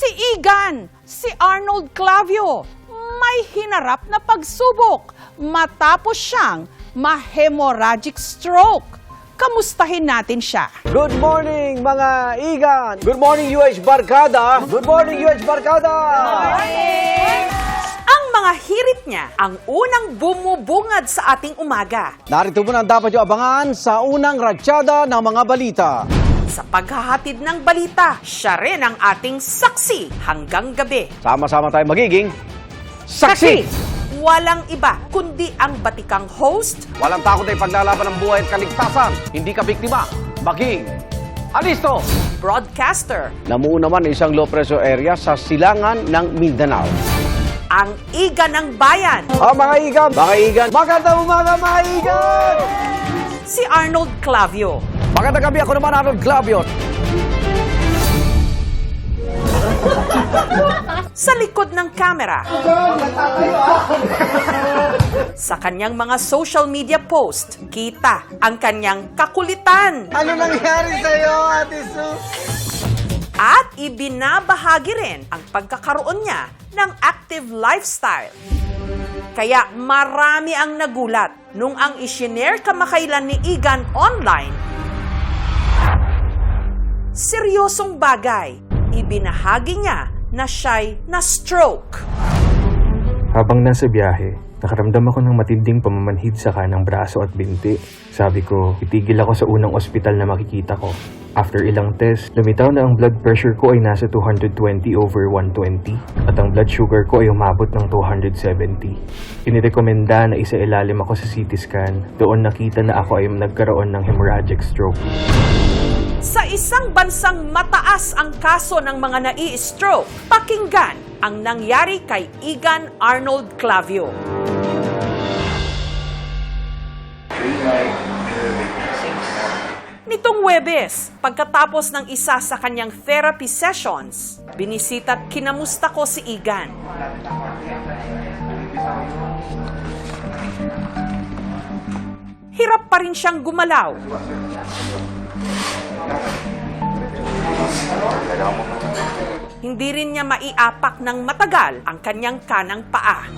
Si Igan, si Arnold Clavio, may hinarap na pagsubok matapos siyang ma-hemorrhagic stroke. Kamustahin natin siya. Good morning, mga igan! Good morning, UH Barkada! Good morning, UH Barkada! Ang mga hirit niya ang unang bumubungad sa ating umaga. Narito muna ang dapat yung abangan sa unang ratsyada ng mga balita. Sa paghahatid ng balita, siya rin ang ating saksi hanggang gabi. Sama-sama tayo magiging saksi! Walang iba kundi ang batikang host, Walang takot ay paglalaban ng buhay at kaligtasan. Hindi ka biktima. Maging alisto! broadcaster, Namuo naman isang low pressure area sa silangan ng Mindanao. ang iga ng bayan, Ah, mga igan! Mga igan! Magandang umaga, mga igan! si Arnold Clavio. Magandang gabi ako naman, Arnold Glaviot. Sa likod ng kamera. Sa kanyang mga social media post, kita ang kanyang kakulitan Ano nangyari sa'yo, Ate Sue? at ibinabahagi rin ang pagkakaroon niya ng active lifestyle. Kaya marami ang nagulat nung ang isinare kamakailan ni Igan online. Seryosong bagay, ibinahagi niya na siya'y na-stroke. Habang nasa biyahe, nakaramdam ako ng matinding pamamanhid sa kanang braso at binti. Sabi ko, itigil ako sa unang ospital na makikita ko. After ilang test, lumitaw na ang blood pressure ko ay nasa 220 over 120 at ang blood sugar ko ay umabot ng 270. Inirekomenda na isa ilalim ako sa CT scan. Doon nakita na ako ay nagkaroon ng hemorrhagic stroke. Sa isang bansang mataas ang kaso ng mga nai-stroke, pakinggan ang nangyari kay Igan Arnold Clavio. Nitong Webes, pagkatapos ng isa sa kanyang therapy sessions, binisita at kinamusta ko si Igan. Hirap pa rin siyang gumalaw. Hindi rin niya maiapak ng matagal ang kanyang kanang paa.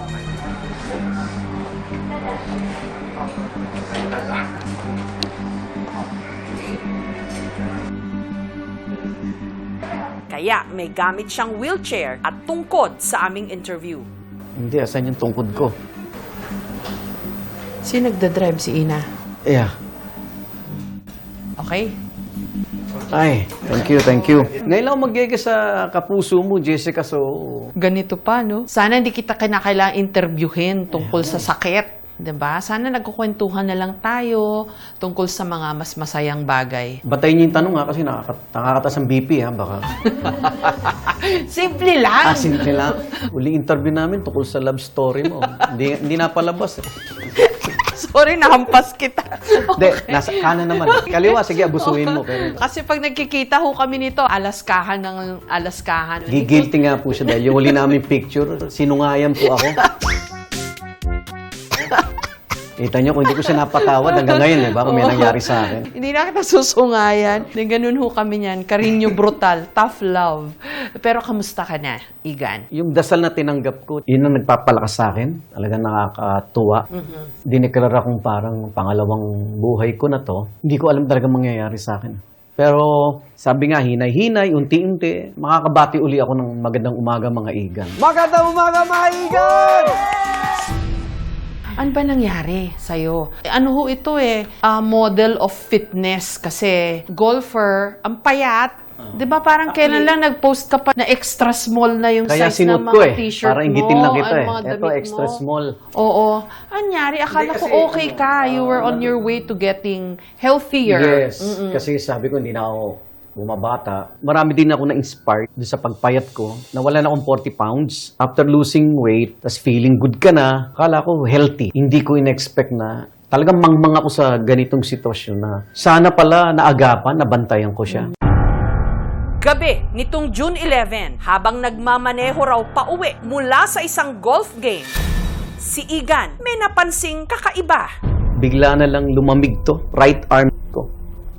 Kaya may gamit siyang wheelchair at tungkod sa aming interview. Hindi, asan yung tungkod ko? Sino nagda-drive si Ina? Yeah. Okay. Ay, thank you, thank you. Ngayon lang magiging sa kapuso mo, Jessica, so... Ganito pa, no? Sana hindi kita kinakailangan interviewin tungkol sa sakit. 'di ba? Sana nagkukwentuhan na lang tayo tungkol sa mga mas masayang bagay. Batayin niyo yung tanong ha, kasi nakakat- nakakatas ang BP ha, baka. Simple lang! Ah, simple lang. Uli interview namin tungkol sa love story mo. hindi, hindi napalabas eh. Sorry, nahampas kita. Hindi, nasa kanan naman. Kaliwa, sige, abusuin mo. Pero Kasi pag nagkikita ho kami nito, alaskahan ng alaskahan. gigilty nga po siya dahil yung huli namin picture, sinungayan po ako. Kita niyo, kung hindi ko siya napatawad hanggang ngayon, eh, baka may nangyari sa akin. Hindi na kita susungayan. Hindi ganun ho kami niyan. Karinyo brutal. tough love. Pero kamusta ka na, Igan? Yung dasal na tinanggap ko, yun ang nagpapalakas sa akin. Talagang nakakatuwa. Diniklara kong parang pangalawang buhay ko na to. Hindi ko alam talaga mangyayari sa akin. Pero sabi nga, hinay-hinay, unti-unti, makakabati uli ako ng magandang umaga mga igan. Magandang umaga mga igan! Ano ba nangyari sa'yo? Ano ho ito eh, ah, model of fitness kasi golfer, ang payat. Di ba parang kailan lang nag-post ka pa na extra small na yung Kaya size ng mga ko eh. t-shirt Para mo, ingitin lang kita eh. Ito, extra mo. small. Oo. Anyari, akala ko okay ka. You were on your way to getting healthier. Yes. Kasi sabi ko, hindi na ako bumabata. Marami din ako na-inspired doon sa pagpayat ko. Nawala na akong 40 pounds. After losing weight, tas feeling good ka na, akala ko healthy. Hindi ko in-expect na talagang mangmang ako sa ganitong sitwasyon na sana pala naagapan, nabantayan ko siya. Gabi nitong June 11, habang nagmamaneho raw pauwi mula sa isang golf game, si Igan may napansing kakaiba. Bigla na lang lumamig to, right arm ko.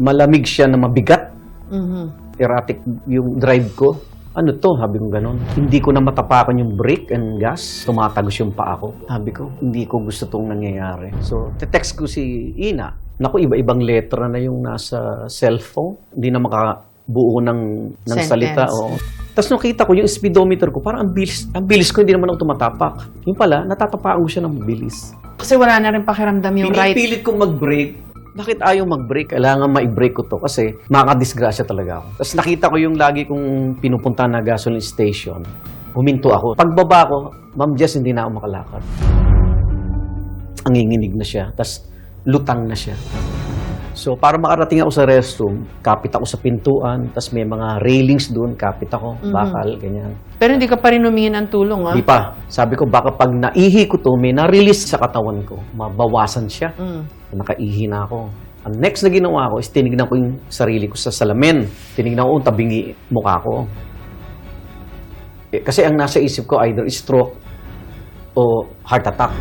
Malamig siya na mabigat. Mhm. Erratic yung drive ko. Ano to? Sabi ko ganun. Hindi ko na matapakan yung brake and gas. Tumatagos yung paa ko. Sabi ko, hindi ko gusto tong nangyayari. So, te-text ko si Ina. Naku, iba-ibang letra na yung nasa cellphone. Hindi na makabuo ng, ng Sentence. salita. Oo. Tapos nakita ko yung speedometer ko, parang ang bilis, ang bilis ko, hindi naman ako tumatapak. Yung pala, natatapaan ko siya ng bilis. Kasi wala na rin pakiramdam yung right. Pinipilit kong mag-brake. Bakit ayaw mag-brake? Kailangan ma-brake ko to kasi makakadisgrasya talaga ako. Tapos nakita ko yung lagi kong pinupunta na gasoline station. Huminto ako. Pagbaba ko, Ma'am Jess, hindi na ako makalakad. Nanginginig na siya. Tapos lutang na siya. So, para makarating ako sa restroom, kapit ako sa pintuan, tapos may mga railings doon, kapit ako, bakal, ganyan. Pero hindi ka pa rin humingi ng tulong, ah. Di pa. Sabi ko, baka pag naihi ko to, may na-release sa katawan ko, mabawasan siya. Mm. Nakaihi na ako. Ang next na ginawa ko is tinignan ko yung sarili ko sa salamin. Tinignan ko yung tabingi mukha ko. Eh, kasi ang nasa isip ko either stroke o heart attack.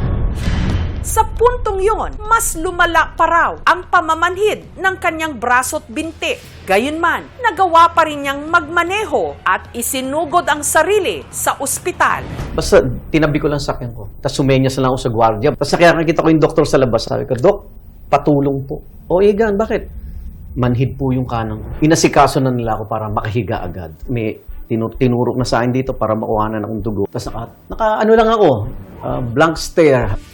Sa puntong yon, mas lumala pa raw ang pamamanhid ng kanyang braso't binti. Gayunman, nagawa pa rin niyang magmaneho at isinugod ang sarili sa ospital. Basta tinabi ko lang sa akin ko. Tapos sumenyas na lang ako sa gwardiya. Basta kaya nakita ko yung doktor sa labas. Sabi ko, Dok, patulong po. O, Egan, bakit? Manhid po yung kanang. Inasikaso na nila ako para makahiga agad. May tinu- tinurok na sa akin dito para makuhanan akong dugo. Tapos naka, naka ano lang ako, ah, blank stare.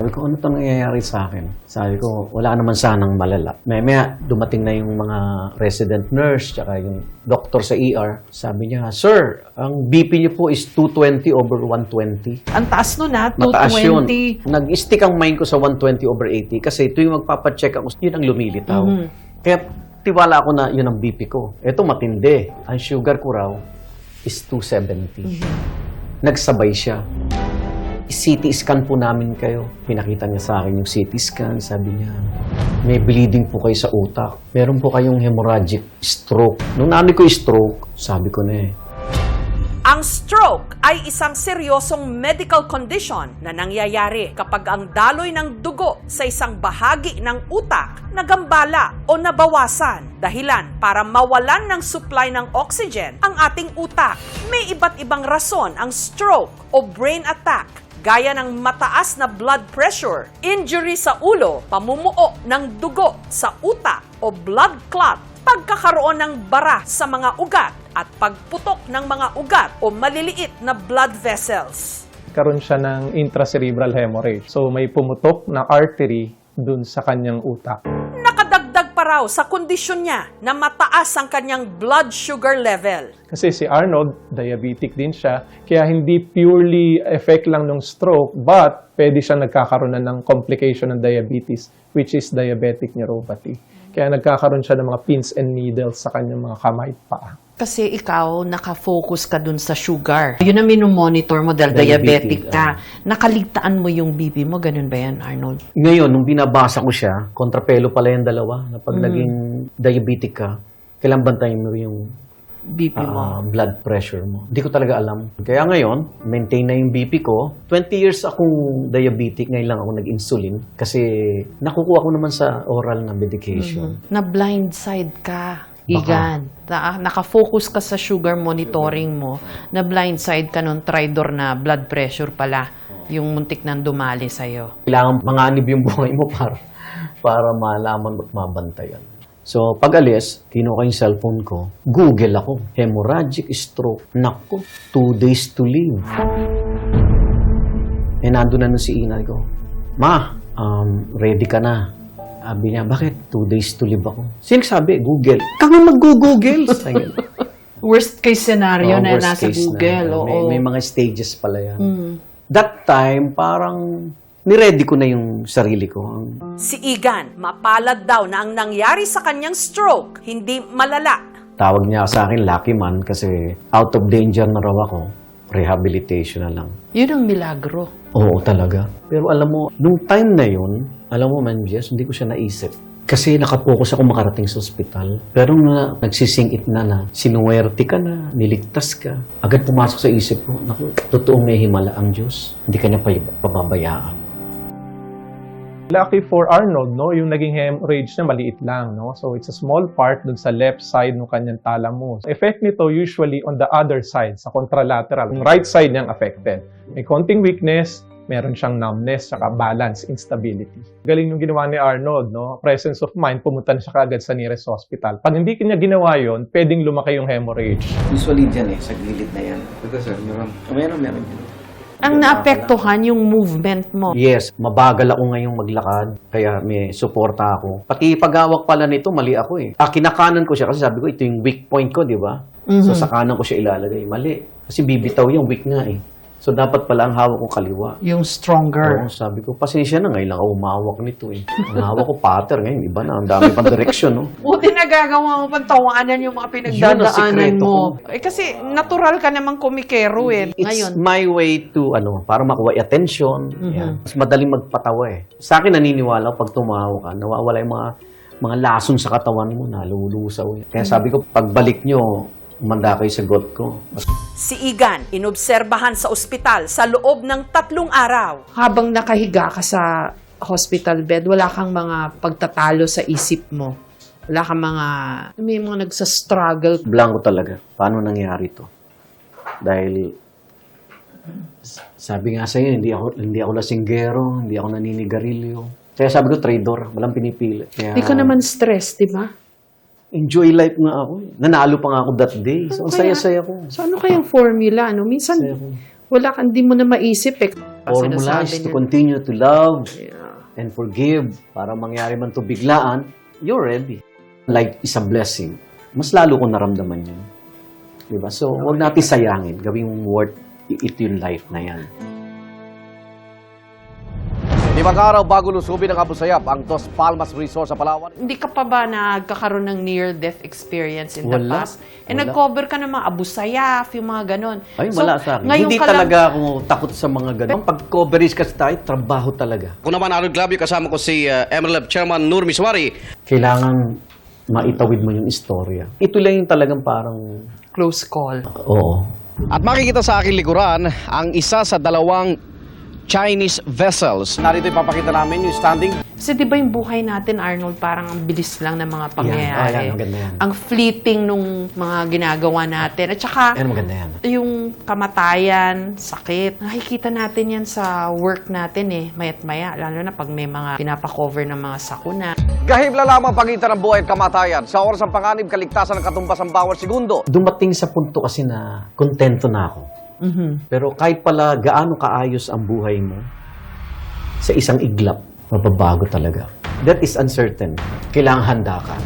Sabi ko, ano itong nangyayari sa akin? Sabi ko, wala naman sanang malala. Maya maya, dumating na yung mga resident nurse, tsaka yung doctor sa ER. Sabi niya, Sir, ang BP niyo po is 220 over 120. Ang taas nun, ah. Mataas yun. 220. Nag-stick ang mind ko sa 120 over 80 kasi tuwing magpapacheck ako, yun ang lumilitaw. Mhm. Kaya tiwala ako na yun ang BP ko. Ito matindi. Ang sugar ko raw is 270. Nagsabay siya. CT scan po namin kayo. Pinakita niya sa akin yung CT scan. Sabi niya, may bleeding po kayo sa utak. Meron po kayong hemorrhagic stroke. Nung namin ko stroke, sabi ko na eh, Ang stroke ay isang seryosong medical condition na nangyayari kapag ang daloy ng dugo sa isang bahagi ng utak nagambala o nabawasan dahilan para mawalan ng supply ng oxygen ang ating utak. May iba't ibang rason ang stroke o brain attack gaya ng mataas na blood pressure, injury sa ulo, pamumuo ng dugo sa utak o blood clot, pagkakaroon ng bara sa mga ugat at pagputok ng mga ugat o maliliit na blood vessels. karoon siya ng intracerebral hemorrhage. So may pumutok na artery dun sa kanyang utak. Pa raw sa kondisyon niya na mataas ang kanyang blood sugar level. Kasi si Arnold, diabetic din siya, kaya hindi purely effect lang ng stroke, but pwede siya nagkakaroon na ng complication ng diabetes, which is diabetic neuropathy. Kaya nagkakaroon siya ng mga pins and needles sa kanyang mga kamay at paa. Kasi ikaw, nakafocus ka dun sa sugar. Yun ang minomonitor mo dahil diabetic, Diabetic, ka. Nakaligtaan mo yung BP mo. Ganun ba yan, Arnold? Ngayon, nung binabasa ko siya, kontrapelo pala yung dalawa, na pag naging diabetic ka, kailan bantayin mo yung BP mo. ah, blood pressure mo. Hindi ko talaga alam. Kaya ngayon, maintain na yung BP ko. 20 years akong diabetic, ngayon lang ako nag-insulin kasi nakukuha ko naman sa oral na medication. Na blindside ka. Igan, na, nakafocus ka sa sugar monitoring mo, na blindside ka nung tridor na blood pressure pala, yung muntik nang dumali sa'yo. Kailangan manganib yung buhay mo para, para malaman at mabantayan. So, pag alis, kinuha ko yung cellphone ko, Google ako, hemorrhagic stroke. Naku, two days to live. Eh, nandun na nun si Ina ko, Ma, um, ready ka na. Sabi niya, bakit? Two days to live ako. Sino sabi? Google. Ka nga mag-google. Worst case scenario Oo, na worst nasa case Google. na. oo. May, may mga stages pala yan. Mm. That time, parang niready ko na yung sarili ko. Ang Si Igan, mapalad daw na ang nangyari sa kanyang stroke, hindi malala. Tawag niya sa akin, lucky man, kasi out of danger na raw ako. Rehabilitation na lang. Yun ang milagro. Oo, talaga. Pero alam mo, nung time na yun, alam mo man, Jess, hindi ko siya naisip. Kasi nakapokus ako makarating sa ospital. Pero na nagsisingit na na, sinuwerte ka na, niligtas ka. Agad pumasok sa isip ko, naku, totoong may himala ang Diyos. Hindi kanya pa pababayaan. Lucky for Arnold, no, yung naging hemorrhage niya maliit lang, no. So it's a small part dun sa left side ng kanyang thalamus. Effect nito usually on the other side, sa contralateral. Yung right side niyang affected. May konting weakness, meron siyang numbness, saka balance, instability. Galing yung ginawa ni Arnold, no? Presence of mind, pumunta na siya kaagad sa nearest hospital. Pag hindi kanya ginawa yon, pwedeng lumaki yung hemorrhage. Usually dyan eh, sa gilid na yan. Ito sir, meron. Meron, meron. Ang naapektuhan yung movement mo. Yes, mabagal ako ngayong maglakad, kaya may suporta ako. Pati paghawak pala nito, mali ako eh. Ah, kinakanan ko siya kasi sabi ko, ito yung weak point ko, di ba? So sa kanan ko siya ilalagay. Mali. Kasi bibitaw yung weak nga eh. So dapat pala ang hawak ko kaliwa. Yung stronger. Oo, sabi ko, pasensya na ngayon lang ako umawak nito eh. Ang hawak ko pattern ngayon, iba na, ang dami pang direksyon, no? Buti nagagawa mo pang tawanan yung mga Yun ang pinagdadaanan mo. Eh, kasi natural ka namang kumikero eh. It's Ngayon, my way to, ano, para makuha yung attention. Yan. Mas madaling magpatawa eh. Sa akin, naniniwala pag tumawa ka, nawawala yung mga mga lason sa katawan mo, nalulusaw. eh. Kaya sabi ko, pagbalik nyo, umanda kayo sa got ko. Si Igan, inobserbahan sa ospital sa loob ng tatlong araw. habang nakahiga ka sa hospital bed, wala kang mga pagtatalo sa isip mo. Wala kang mga, may mga nagsa-struggle. Blanco talaga. Paano nangyari to? Dahil, sabi nga sa'yo, hindi ako, hindi ako lasinggero, hindi ako naninigarilyo. Kaya sabi ko, trader, walang pinipili. Kaya, Hindi ka naman stress, di ba? Enjoy life nga ako. Nanalo pa nga ako that day. So, ang saya-saya ko. So ano kayang formula? Ano? Minsan, Saya ko. wala kang, di mo na maisip eh. Formula is to continue to love Yeah. and forgive. Para mangyari man to biglaan, you're ready. Life is a blessing. Mas lalo ko naramdaman yun. Diba? So, huwag natin sayangin. Gawing worth it yung life na yan. Limang araw bago lusubin ng Abu Sayyaf ang Dos Palmas Resort sa Palawan. Hindi ka pa ba nagkakaroon ng near-death experience in the Wala. past? Eh, Wala. nag-cover ka ng mga Abu Sayyaf, yung mga ganon. Ay, So, wala sa akin. ngayon Hindi ka lang- talaga ako takot sa mga ganun. Pag coverage kasi tayo, trabaho talaga. Kung naman Arnold Glavio, kasama ko si uh, MLF Chairman Nur Miswari. Kailangan maitawid mo yung istorya. Ito lang yung talagang parang, Close call. oo, At makikita sa aking likuran ang isa sa dalawang Chinese vessels. Narito ipapakita namin yung standing Kasi di ba yung buhay natin, Arnold, parang ang bilis lang ng mga pangyayari. Yan, maganda yan. Ang fleeting nung mga ginagawa natin. At saka, yan maganda yan. yung kamatayan, sakit, nakikita natin yan sa work natin eh, mayat maya. Lalo na pag may mga pinapakover ng mga sakuna. Gahibla lamang pagitan ng buhay at kamatayan. Sa oras ng panganib, kaligtasan ng katumbas ang bawat segundo. Dumating sa punto kasi na kontento na ako. Mhm. Pero kahit pala gaano kaayos ang buhay mo, sa isang iglap, mababago talaga. That is uncertain. Kailangan handa ka.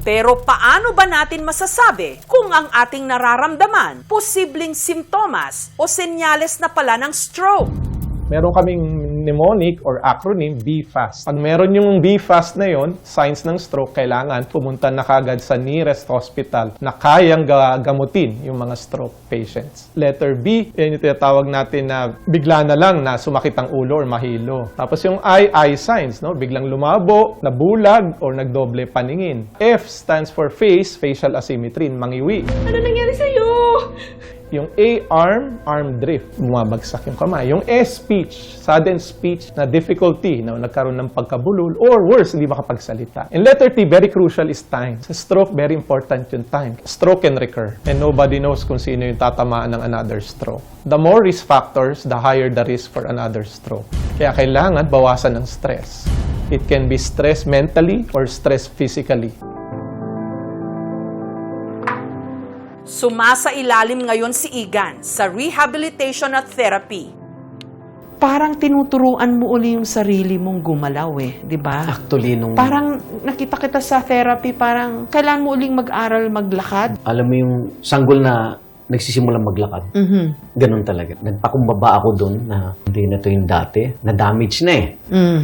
Pero paano ba natin masasabi kung ang ating nararamdaman posibleng simptomas o senyales na pala ng stroke? meron kaming mnemonic or acronym BFAST. Pag meron yung BFAST na yon, signs ng stroke, kailangan pumunta na kagad sa nearest hospital na kayang ga- gamutin yung mga stroke patients. Letter B, yan yung tinatawag natin na bigla na lang na sumakit ang ulo or mahilo. Tapos yung I, eye signs, no? biglang lumabo, nabulag, or nagdoble paningin. F stands for face, facial asymmetry, mangiwi. Ano nangyari sa'yo? Yung A, arm, drift, bumabagsak yung kamay. Yung S, speech, sudden speech na difficulty, na nagkaroon ng pagkabulol, or worse, hindi makapagsalita. And letter T, very crucial is time. Sa stroke, very important yung time. Stroke can recur, and nobody knows kung sino yung tatamaan ng another stroke. The more risk factors, the higher the risk for another stroke. Kaya kailangan bawasan ng stress. It can be stress mentally or stress physically. Sumasa ilalim ngayon si Igan sa rehabilitation at therapy. Parang tinuturuan mo uli yung sarili mong gumalaw eh, di ba? Actually, nung Parang nakita kita sa therapy, parang kailangan mo uling mag-aral, maglakad. alam mo yung sanggol na nagsisimulang maglakad. Mhm. Ganun talaga. Nagpakumbaba ako doon na hindi na to yung dati. Na-damage na eh. Mm.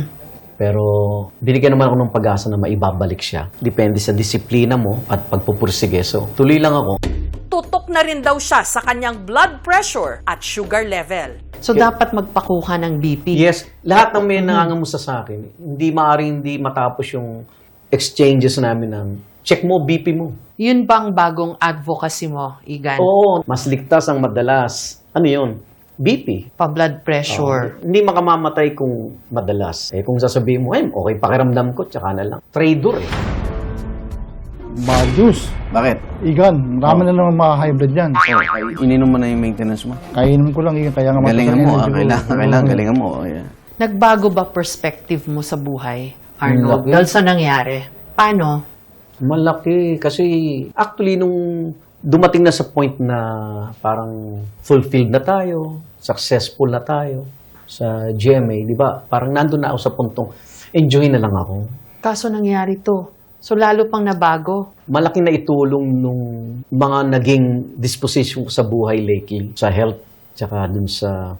Pero binigyan naman ako ng pag-asa na maibabalik siya. Depende sa disiplina mo at pagpupursige. So, tuloy lang ako. Tutok na rin daw siya sa kanyang blood pressure at sugar level. So, dapat magpakuha ng BP. Yes, lahat ng may nangangamusta sa akin, hindi maaaring hindi matapos yung exchanges namin ng check mo, BP mo. Yun bang bagong advocacy mo, Igan? Oo, mas ligtas ang madalas. Ano yun? BP. Pa-blood pressure. Oo. hindi makamamatay kung madalas. Eh, kung sasabihin mo, eh, okay, pakiramdam ko, tsaka na lang. Trader eh. Majus. Bakit? Igan, marami na naman mga hybrid yan. Ininom mo na yung maintenance mo. Kainom ko lang igan, kaya nga Galingan mo, ah. Kailangan, kailangan, galingan mo. Yeah. Nagbago ba perspective mo sa buhay, Arnold? Malaki. Dahil sa nangyari? Paano? Malaki. Kasi actually nung dumating na sa point na parang fulfilled na tayo, successful na tayo sa GMA, di ba? Parang nandun na ako sa puntong enjoy na lang ako. Kaso nangyari to. So lalo pang nabago. Malaki na itulong nung mga naging disposition ko sa buhay lately, sa health, tsaka dun sa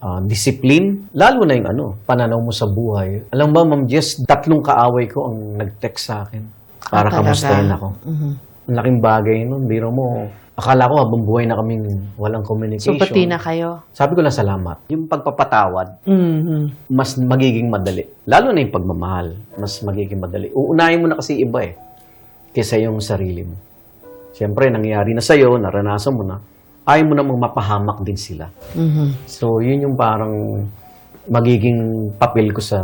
ah, discipline, lalo na yung ano, pananaw mo sa buhay. Alam ba, Ma'am Jess, tatlong kaaway ko ang nag-text sa akin para Ah, kamustahin ako. Mhm. Ang laking bagay nun. Biro mo, akala ko habang buhay na kaming walang So communication. pati na kayo? Sabi ko lang salamat. Yung pagpapatawad, Mhm. mas magiging madali. Lalo na yung pagmamahal, mas magiging madali. Uunahin mo na kasi iba eh, kaysa yung sarili mo. Siyempre, nangyari na sa'yo, naranasan mo na, ayaw mo namang mapahamak din sila. Mhm. So, yun yung parang magiging papel ko sa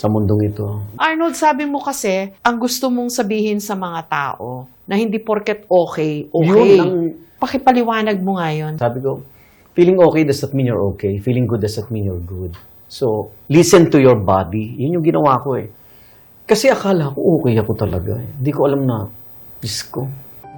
sa mundong ito. Arnold, sabi mo kasi, ang gusto mong sabihin sa mga tao na hindi porket okay, okay. Yun ang Pakipaliwanag mo nga yun. Sabi ko, feeling okay does not mean you're okay. Feeling good does not mean you're good. So, listen to your body. Yun yung ginawa ko eh. Kasi akala ko okay ako talaga. eh. Hindi ko alam na, Diyos ko.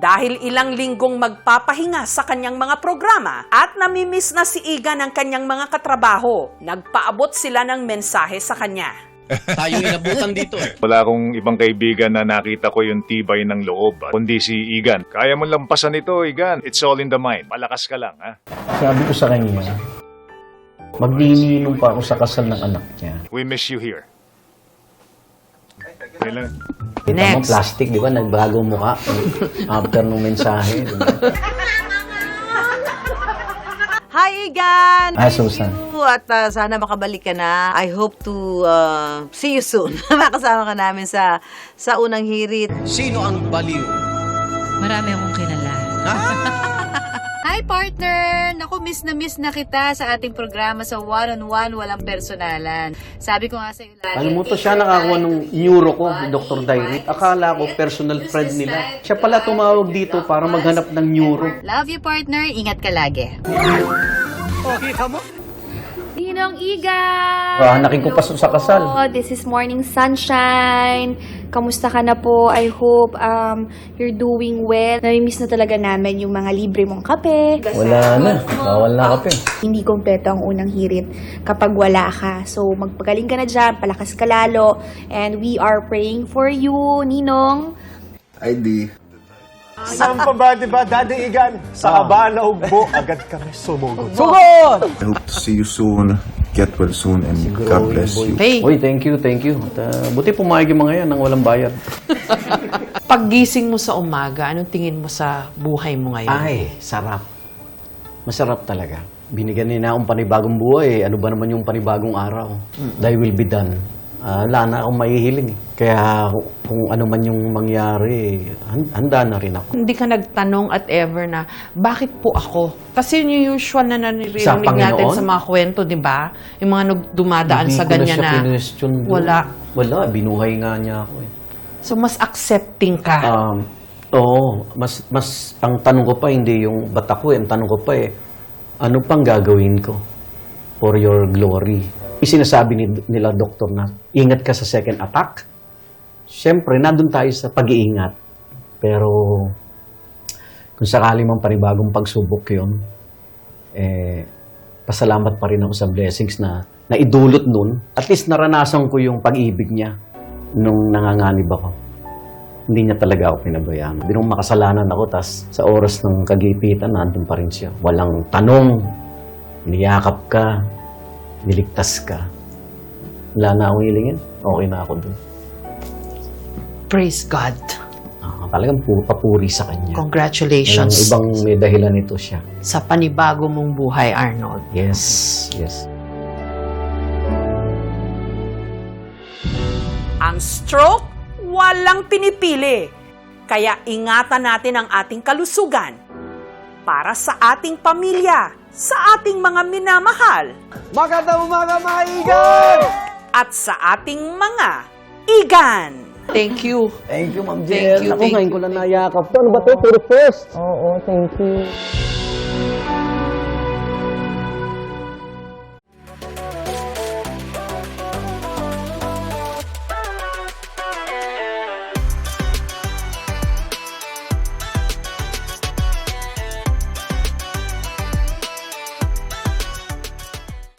Dahil ilang linggong magpapahinga sa kanyang mga programa at namimiss na si Iga ng kanyang mga katrabaho, nagpaabot sila ng mensahe sa kanya. Tayo inabutan dito eh. Wala akong ibang kaibigan na nakita ko yung tibay ng loob, ah, kundi si Igan. Kaya mo lampasan ito, Igan. It's all in the mind. Malakas ka lang, ha? Sabi ko sa kanya, magnininong pa ako sa kasal ng anak niya. We miss you here. Kailan? Kita mo, Next. plastic, di ba? Nagbago mukha. After nung mensahe. Di ba? Hi, Igan! Ah, Susan. At uh, sana makabalik ka na. I hope to uh, see you soon. Makasama ka namin sa sa unang hirit. Sino ang baliw? Marami akong kilala. Hi, partner! Naku, miss na miss na kita sa ating programa sa one-on-one, walang personalan. Sabi ko nga sa iyo lagi. Alam mo to, siya nakakuha ng neuro ko, Dr. Direct. Akala ko personal friend nila. Siya pala tumawag dito para maghanap ng neuro. Love you, partner. Ingat ka lagi. Ninong Iga! Hahanakin ko pa sa kasal. Oh, this is Morning Sunshine. Kamusta ka na po? I hope um, you're doing well. Namimiss na talaga namin yung mga libre mong kape. Wala na. Bawal na kape. Hindi kompleto ang unang hirit kapag wala ka. So, magpagaling ka na dyan, palakas ka lalo. And we are praying for you, Ninong. ID. Saan pa ba, di ba, Daddy Igan? Sa kaba na ugbo, agad kami sumugod. Sugod! I hope to see you soon. Get well soon and God bless you. Hey, Uy, thank you, thank you. At, uh, buti pumayag yung mga yan nang walang bayad. paggising mo sa umaga, anong tingin mo sa buhay mo ngayon? Ay, sarap. Masarap talaga. Binigyan nila akong panibagong buhay. Ano ba naman yung panibagong araw? Thy will be done. Ah, wala na akong mahihiling. eh. Kaya kung ano man yung mangyari, han- handa na rin ako. Hindi ka nagtanong at ever na, bakit po ako? Kasi yun yung usual na naririnig Sa natin sa mga kwento, di ba? Yung mga dumadaan Hindi sa ganyan na. na, wala. Wala, binuhay nga niya ako eh. So, mas accepting ka. Um, oo, mas, mas, ang tanong ko pa, hindi yung ba't ako eh, ang tanong ko pa eh, ano pang gagawin ko for your glory? Sinasabi ni, nila doktor na, ingat ka sa second attack. Siyempre, nandun tayo sa pag-iingat. Pero, kung sakali mang panibagong pagsubok yun, eh, pasalamat pa rin ako sa blessings na naidulot nun. At least naranasan ko yung pag-ibig niya nung nanganganib ako hindi niya talaga ako pinabayaan. Hindi makasalanan ako, tas sa oras ng kagipitan, nandun pa rin siya. Walang tanong, niyakap ka, niligtas ka. Wala na akong hilingin. Okay na ako dun. Praise God. Ah, talagang pu- papuri sa kanya. Walang Congratulations ibang may dahilan ito siya. sa panibago mong buhay, Arnold. Yes, yes. Ang stroke, walang pinipili. Kaya ingatan natin ang ating kalusugan. Para sa ating pamilya, sa ating mga minamahal, Magandang umaga mga igan! at sa ating mga igan. Thank you. Thank you, Ma'am Thank Jel. you, Ako thank ngayon you, ko na thank nayakap. Ano ba to? Puro first. Oo, thank you.